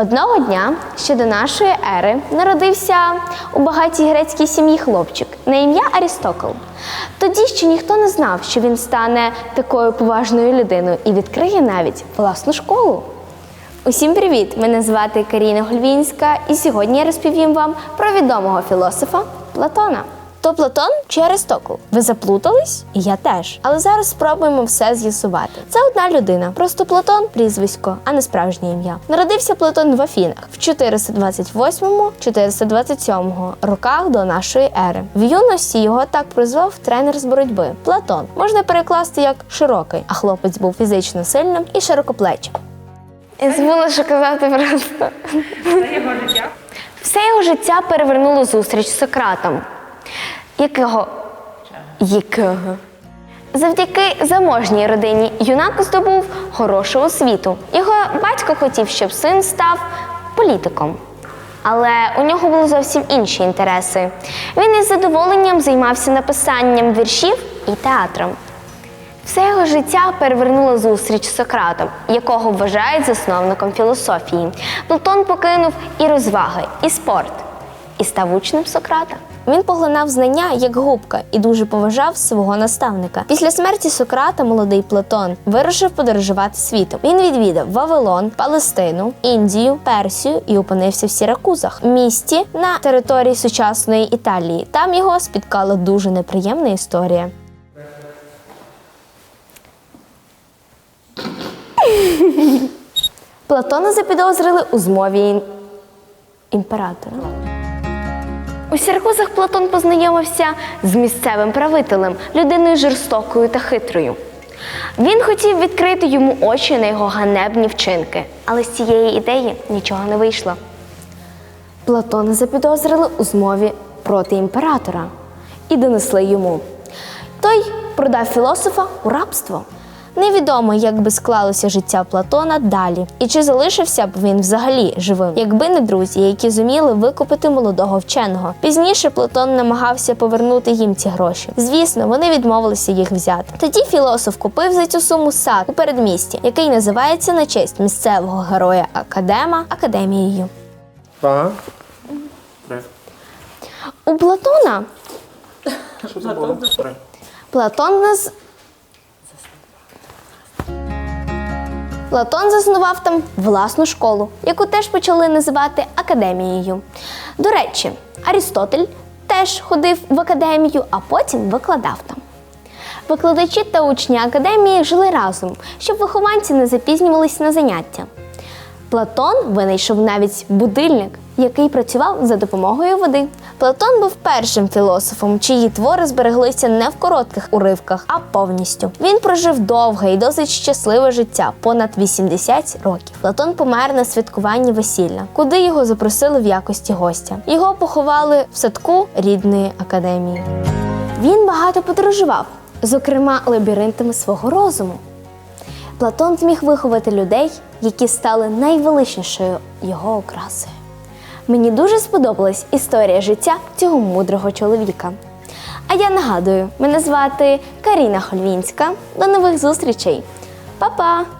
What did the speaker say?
Одного дня, ще до нашої ери, народився у багатій грецькій сім'ї хлопчик на ім'я Арістокл. Тоді ще ніхто не знав, що він стане такою поважною людиною і відкриє навіть власну школу. Усім привіт! Мене звати Каріна Гульвінська, і сьогодні я розповім вам про відомого філософа Платона. То Платон чи Аристокл? Ви заплутались? І я теж. Але зараз спробуємо все з'ясувати. Це одна людина, просто Платон прізвисько, а не справжнє ім'я. Народився Платон в Афінах в 428-427 роках до нашої ери. В юності його так прозвав тренер з боротьби Платон. Можна перекласти як широкий, а хлопець був фізично сильним і широкоплечим. Я забула, що казати просто. Все його життя перевернуло зустріч з Сократом. Якого? Якого? Завдяки заможній родині юнак здобув хорошу освіту. Його батько хотів, щоб син став політиком. Але у нього були зовсім інші інтереси. Він із задоволенням займався написанням віршів і театром. Все його життя перевернула зустріч з Сократом, якого вважають засновником філософії. Платон покинув і розваги, і спорт, і став учнем Сократа. Він поглинав знання як губка і дуже поважав свого наставника. Після смерті Сократа молодий Платон вирушив подорожувати світом. Він відвідав Вавилон, Палестину, Індію, Персію і опинився в Сіракузах, місті на території сучасної Італії. Там його спіткала дуже неприємна історія. Платона запідозрили у змові імператора. У Сіракузах Платон познайомився з місцевим правителем, людиною жорстокою та хитрою. Він хотів відкрити йому очі на його ганебні вчинки, але з цієї ідеї нічого не вийшло. Платона запідозрили у змові проти імператора і донесли йому. Той продав філософа у рабство. Невідомо, як би склалося життя Платона далі, і чи залишився б він взагалі живим, якби не друзі, які зуміли викупити молодого вченого. Пізніше Платон намагався повернути їм ці гроші. Звісно, вони відмовилися їх взяти. Тоді філософ купив за цю суму сад у передмісті, який називається на честь місцевого героя Академа академією. Ага. У Платона Що це було? Платон нас. Платон заснував там власну школу, яку теж почали називати академією. До речі, Арістотель теж ходив в академію, а потім викладав там. Викладачі та учні академії жили разом, щоб вихованці не запізнювались на заняття. Платон винайшов навіть будильник, який працював за допомогою води. Платон був першим філософом, чиї твори збереглися не в коротких уривках, а повністю. Він прожив довге і досить щасливе життя понад 80 років. Платон помер на святкуванні весілля, куди його запросили в якості гостя. Його поховали в садку рідної академії. Він багато подорожував, зокрема лабіринтами свого розуму. Платон зміг виховати людей, які стали найвеличнішою його окрасою. Мені дуже сподобалась історія життя цього мудрого чоловіка. А я нагадую, мене звати Каріна Хольвінська. До нових зустрічей. Па-па!